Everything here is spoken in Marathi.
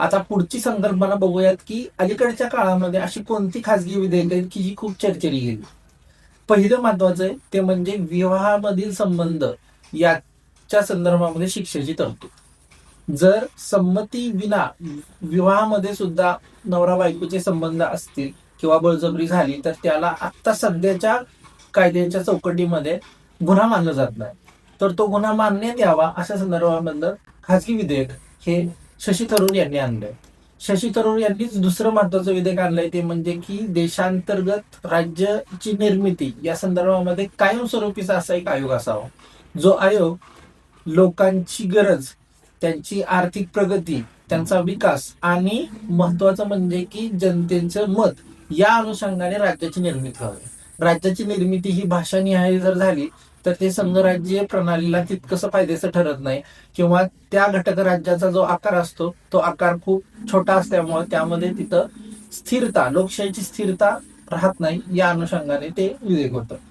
आता पुढची संकल्पना बघूयात की अलीकडच्या काळामध्ये अशी कोणती खासगी विधेयक आहेत की जी खूप चर्चेली गेली? पहिलं महत्वाचं आहे ते म्हणजे विवाहामधील संबंध याच्या संदर्भामध्ये शिक्षेची तरतूद. जर संमती विना विवाहामध्ये सुद्धा नवरा बायकोचे संबंध असतील किंवा बळजबरी झाली तर त्याला आत्ता सध्याच्या कायद्याच्या चौकटीमध्ये गुन्हा मानला जात नाही. तर तो गुन्हा मानण्यात यावा अशा संदर्भामध्ये खासगी विधेयक हे शशी थरूर यांनी आणलंय. शशी थरूर यांनीच दुसरं महत्वाचं विधेयक आणलंय ते म्हणजे की देशांतर्गत राज्याची निर्मिती या संदर्भामध्ये कायमस्वरूपीचा असा एक आयोग असावा. जो आयोग लोकांची गरज त्यांची आर्थिक प्रगती त्यांचा विकास आणि महत्वाचं म्हणजे की जनतेचं मत या अनुषंगाने राज्याची निर्मिती व्हावी. राज्याची निर्मिती ही भाषानिहाय जर झाली तर ते संघराज्य प्रणालीला तितकंसं फायद्याचं ठरत नाही. किंवा त्या घटक राज्याचा जो आकार असतो तो आकार खूप छोटा असल्यामुळे त्यामध्ये तिथं स्थिरता लोकशाहीची स्थिरता राहत नाही या अनुषंगाने ते विधेयक होतं.